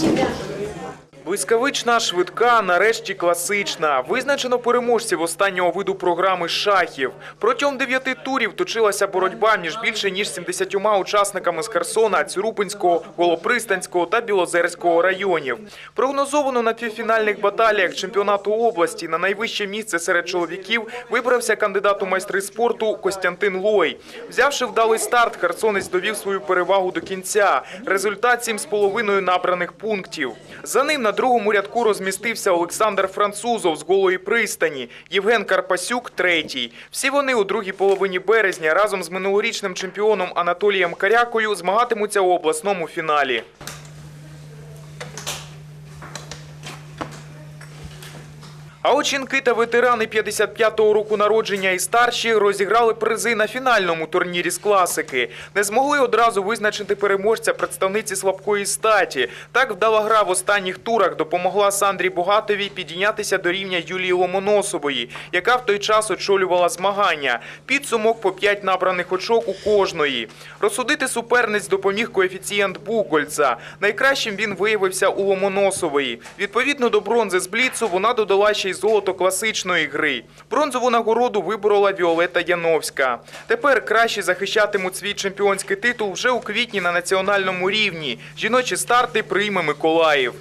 尽量 Блискавична, швидка, нарешті класична. Визначено переможців останнього виду програми шахів. Протягом дев'яти турів точилася боротьба між більше ніж 70 учасниками з Херсона, Цюрупинського, Голопристанського та Білозерського районів. Прогнозовано на півфінальних баталіях чемпіонату області на найвище місце серед чоловіків вибрався кандидат у майстри спорту Костянтин Лой. Взявши вдалий старт, херсонець довів свою перевагу до кінця. Результат 7,5 набраних пунктів. За ним на другому рядку розмістився Олександр Французов з голої пристані, Євген Карпасюк третій. Всі вони у другій половині березня разом з минулорічним чемпіоном Анатолієм Карякою змагатимуться у обласному фіналі. А от жінки та ветерани 55-го року народження і старші розіграли призи на фінальному турнірі з класики. Не змогли одразу визначити переможця представниці слабкої статі. Так вдала гра в останніх турах допомогла Сандрі Богатовій підійнятися до рівня Юлії Ломоносової, яка в той час очолювала змагання. Підсумок по 5 набраних очок у кожної. Розсудити суперниць допоміг коефіцієнт Букольца. Найкращим він виявився у Ломоносової. Відповідно до бронзи з Бліцу вона додала ще й золото класичної гри. Бронзову нагороду виборола Віолета Яновська. Тепер краще захищатимуть свій чемпіонський титул вже у квітні на національному рівні. Жіночі старти прийме Миколаїв.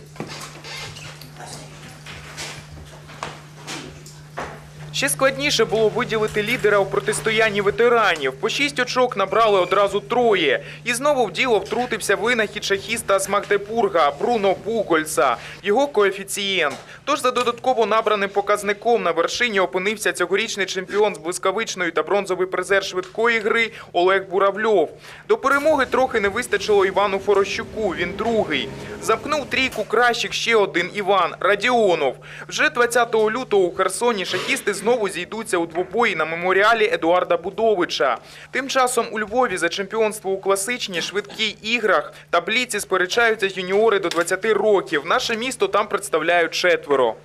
Ще складніше було виділити лідера у протистоянні ветеранів. По шість очок набрали одразу троє. І знову в діло втрутився винахід шахіста з Магдебурга Бруно Букольца. Його коефіцієнт. Тож за додатково набраним показником на вершині опинився цьогорічний чемпіон з блискавичної та бронзовий призер швидкої гри Олег Буравльов. До перемоги трохи не вистачило Івану Форощуку. Він другий. Замкнув трійку кращих ще один Іван Радіонов. Вже 20 лютого у Херсоні шахісти знову зійдуться у двобої на меморіалі Едуарда Будовича. Тим часом у Львові за чемпіонство у класичній швидкій іграх та бліці сперечаються юніори до 20 років. Наше місто там представляють четверо.